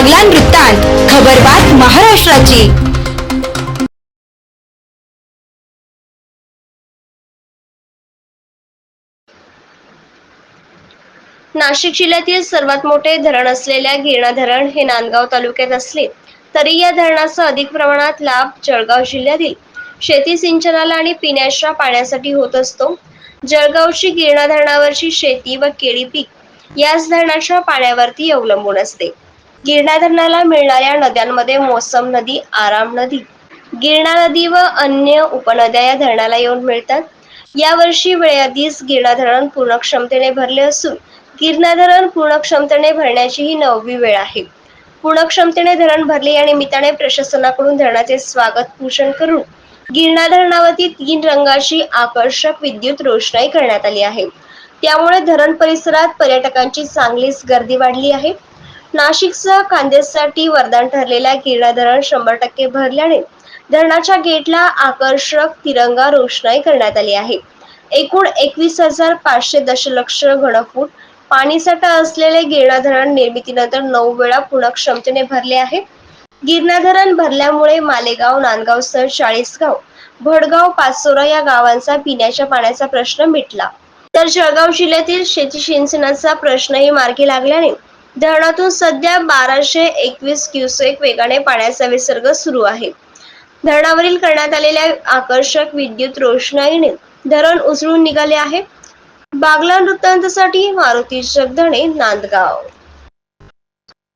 बागलान वृत्तांत खबरबात महाराष्ट्राची. नाशिक जिल्ह्यातील सर्वात मोठे धरण असलेल्या गिरणा धरण हे नांदगाव तालुक्यात असले तरी या धरणाचा अधिक प्रमाणात लाभ जळगाव जिल्ह्यातील शेती सिंचनाला आणि पिण्याच्या पाण्यासाठी होत असतो. जळगावची गिरणा धरणावरची शेती व केळी पीक याच धरणाच्या पाण्यावरती अवलंबून असते. गिरणा धरणाला मिळणाऱ्या नद्यांमध्ये मोसम नदी आराम नदी गिरणा नदी व अन्य उपनद्या या धरणाला येऊन मिळतात. यावर्षी वेळेआधीच गिरणा धरण पूर्ण क्षमतेने भरले असून गिरणा धरण पूर्ण क्षमतेने भरण्याची ही नववी वेळ आहे. पूर्ण क्षमतेने धरण भरले या निमित्ताने प्रशासनाकडून धरणाचे स्वागत पूजन करून गिरणा धरणावरती तीन रंगाची आकर्षक विद्युत रोषणाई करण्यात आली आहे. त्यामुळे धरण परिसरात पर्यटकांची चांगलीच गर्दी वाढली आहे. नाशिकचा कांद्यासाठी वरदान ठरलेल्या गिरणा धरण शंभर टक्के भरल्याने धरणाच्या गेटला आकर्षक तिरंगा रोषणाई करण्यात आली आहे. एकूण एकवीस हजार पाचशे दशलक्ष घनफूट पाणीसाठा असलेले गिरणा धरण निर्मितीनंतर नऊ वेळा पूर्ण क्षमतेने भरले आहे. गिरणा धरण भरल्यामुळे मालेगाव नांदगाव नांदगावसह चाळीसगाव भडगाव पाचोरा या गावांचा पिण्याच्या पाण्याचा प्रश्न मिटला. तर जळगाव जिल्ह्यातील शेती सिंचनाचा प्रश्नही मार्गी लागल्याने धरणातून सध्या बाराशे एकवीस क्युसेक वेगाने पाण्याचा विसर्ग सुरू आहे. धरणावरील करण्यात आलेल्या आकर्षक विद्युत रोषणाईने धरण उचलून निघाले आहे. बागला वृत्तांतसाठी मारुती जगधणे नांदगाव.